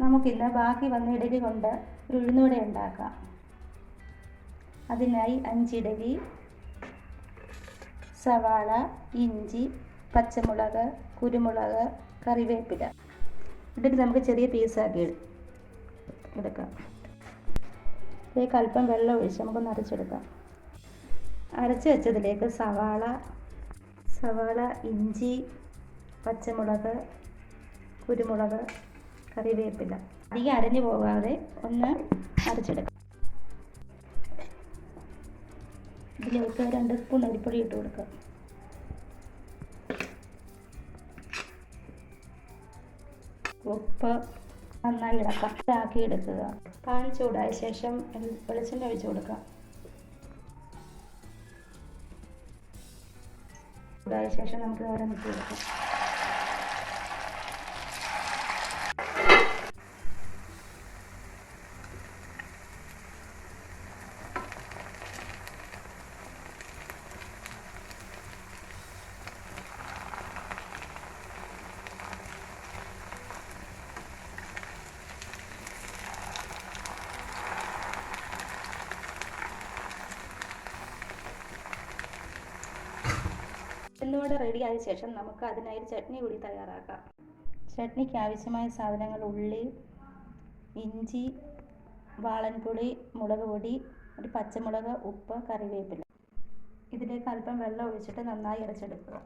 നമുക്കിന്ന് ബാക്കി വന്ന ഇഡലി കൊണ്ട് ഒരു ഉഴുന്നുവട ഉണ്ടാക്കാം. അതിനായി അഞ്ചിഡലി സവാള ഇഞ്ചി പച്ചമുളക് കുരുമുളക് കറിവേപ്പില. ഇട്ടിട്ട് നമുക്ക് ചെറിയ പീസാക്കി എടു- എടുക്കാം. ഇതിലേക്ക് അല്പം വെള്ളം ഒഴിച്ച് നമുക്കൊന്ന് അരച്ചെടുക്കാം. അരച്ച് വെച്ചതിലേക്ക് സവാള സവാള ഇഞ്ചി പച്ചമുളക് കുരുമുളക് കറിവേപ്പില. അധികം അരഞ്ഞു പോകാതെ ഒന്ന് അരച്ചെടുക്കാം. ഇതിലേക്ക് രണ്ട് സ്പൂൺ അരിപ്പൊടി ഇട്ട് കൊടുക്കുക. ഉപ്പ് നന്നായി ഇളക്കാം. ഇതാക്കി എടുക്കുക. പാൻ ചൂടായ ശേഷം വെളി- വെളിച്ചെണ്ണ ഒഴിച്ച് കൊടുക്കുക. ചൂടായ ശേഷം നമുക്ക് ഇട്ട് കൊടുക്കാം. എന്നിവിടെ റെഡി ആയ ശേഷം നമുക്ക് അതിനായി ചട്നി കൂടി തയ്യാറാക്കാം. ചട്നിക്ക് ആവശ്യമായ സാധനങ്ങൾ ഉള്ളി ഇഞ്ചി വാളൻപൊടി മുളക് പൊടി ഒരു പച്ചമുളക് ഉപ്പ് കറിവേപ്പില. ഇതിലേക്ക് അല്പം വെള്ളം ഒഴിച്ചിട്ട് നന്നായി അരച്ചെടുക്കുക.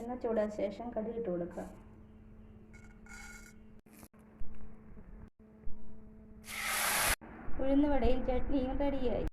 എണ്ണ ചൂടായ ശേഷം കടുക് ഇട്ട് കൊടുക്കുക. ഉഴുന്നുവടയിൽ ചട്നിയും റെഡിയായി